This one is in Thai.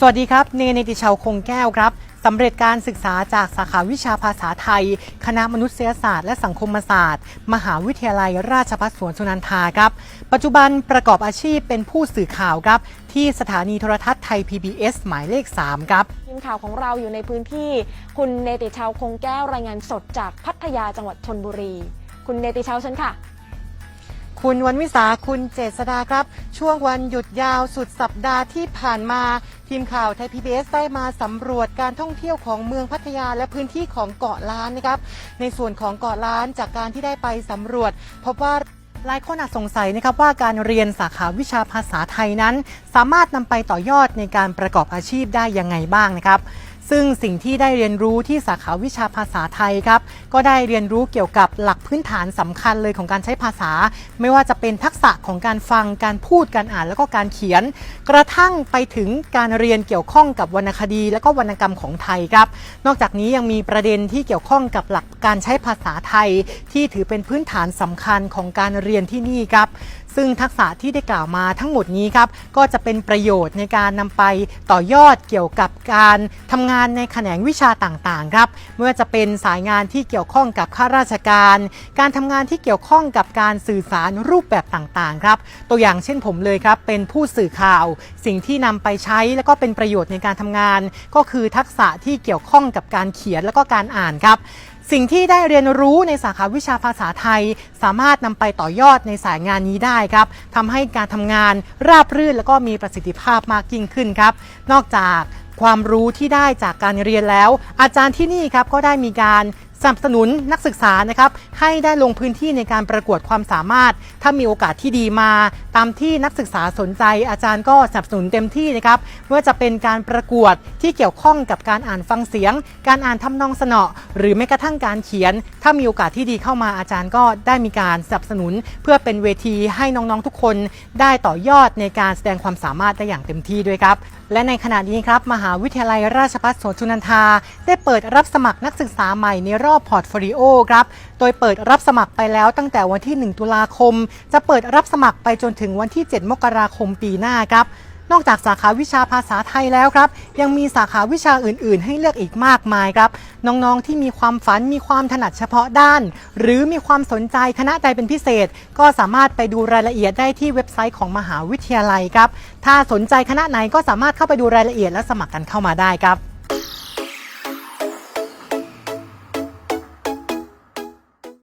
สวัสดีครับ เนเนติชาวคงแก้วครับสำเร็จการศึกษาจากสาขาวิชาภาษาไทย คณะมนุษยศาสตร์และสังคมศาสตร์ มหาวิทยาลัยราชภัฏสวนสุนันทาครับ ปัจจุบันประกอบอาชีพเป็นผู้สื่อข่าวครับ ที่สถานีโทรทัศน์ไทย PBS หมายเลข 3 ครับ ทีมข่าวของเราอยู่ในพื้นที่ คุณเนติชาวคงแก้วรายงานสดจากพัทยาจังหวัดชนบุรี คุณเนติชาวเชิญค่ะ คุณวันวิสาคุณเจษดาครับ ช่วงวันหยุดยาวสุดสัปดาห์ที่ผ่านมาทีมข่าวไทย PBS ได้มาสำรวจการท่องเที่ยวของเมืองพัทยาและพื้นที่ของเกาะล้านนะครับ ในส่วนของเกาะล้านจากการที่ได้ไปสำรวจ พบว่าหลายคนอาจสงสัยนะครับว่าการเรียนสาขาวิชาภาษาไทยนั้น สามารถนำไปต่อยอดในการประกอบอาชีพได้ยังไงบ้างนะครับ ซึ่งสิ่งที่ได้เรียนรู้ที่สาขาวิชาภาษาไทยครับ ก็ได้เรียนรู้เกี่ยวกับหลักพื้นฐานสำคัญเลยของการใช้ภาษา ไม่ว่าจะเป็นทักษะของการฟังการพูดการอ่านแล้วก็การเขียน กระทั่งไปถึงการเรียนเกี่ยวข้องกับวรรณคดี และก็วรรณกรรมของไทยครับ นอกจากนี้ยังมีประเด็นที่เกี่ยวข้องกับหลักการใช้ภาษาไทย ที่ถือเป็นพื้นฐานสำคัญของการเรียนที่นี่ครับ ซึ่งทักษะที่ได้กล่าวมาทั้งหมดนี้ครับก็จะเป็นประโยชน์ในการนำไปต่อยอดเกี่ยวกับการทำงานในแขนงวิชาต่างๆครับไม่ว่าจะเป็นสายงานที่เกี่ยวข้องกับข้าราชการ การทำงานที่เกี่ยวข้องกับการสื่อสารรูปแบบต่างๆครับตัวอย่างเช่นผมเลยครับเป็นผู้สื่อข่าว สิ่งที่นำไปใช้แล้วก็เป็นประโยชน์ในการทำงาน ก็คือทักษะที่เกี่ยวข้องกับการเขียนแล้วก็การอ่านครับ สิ่งที่ได้เรียนรู้ในสาขาวิชาภาษาไทย สามารถนำไปต่อยอดในสายงานนี้ได้ครับทำให้การทำงานราบรื่น แล้วก็มีประสิทธิภาพมากยิ่งขึ้นครับ นอกจากความรู้ที่ได้จากการเรียนแล้ว อาจารย์ที่นี่ครับก็ได้มีการ สนับสนุนนักศึกษานะครับให้ได้ลงพื้นที่ในการประกวดความสามารถ ถ้ามีโอกาสที่ดีมา ตามที่นักศึกษาสนใจ อาจารย์ก็สนับสนุนเต็มที่นะครับไม่ว่าจะเป็นการประกวดที่เกี่ยวข้องกับการอ่านฟังเสียง การอ่านทำนองสนอหรือแม้กระทั่งการเขียน ถ้ามีโอกาสที่ดีเข้ามาอาจารย์ก็ได้มีการสนับสนุน เพื่อเป็นเวทีให้น้องๆทุกคนได้ต่อยอดในการแสดงความสามารถได้อย่างเต็มที่ด้วยครับและในขณะนี้ครับมหาวิทยาลัยราชภัฏสวนสุนันทา ได้เปิดรับสมัครนักศึกษาใหม่ในรอบพอร์ตโฟลิโอครับ โดยเปิดรับสมัครไปแล้วตั้งแต่วันที่ 1 ตุลาคม จะเปิดรับสมัครไปจนถึงวันที่ 7 มกราคมปีหน้าครับ นอกจากสาขาวิชาภาษาไทยแล้วครับ ยังมีสาขาวิชาอื่น ๆ ให้เลือกอีกมากมายครับ น้องๆที่มีความฝันมีความถนัดเฉพาะด้าน หรือมีความสนใจคณะใดเป็นพิเศษ ก็สามารถไปดูรายละเอียดได้ที่เว็บไซต์ของมหาวิทยาลัยครับ ถ้าสนใจคณะไหนก็สามารถเข้าไปดูรายละเอียดและสมัครกันเข้ามาได้ครับ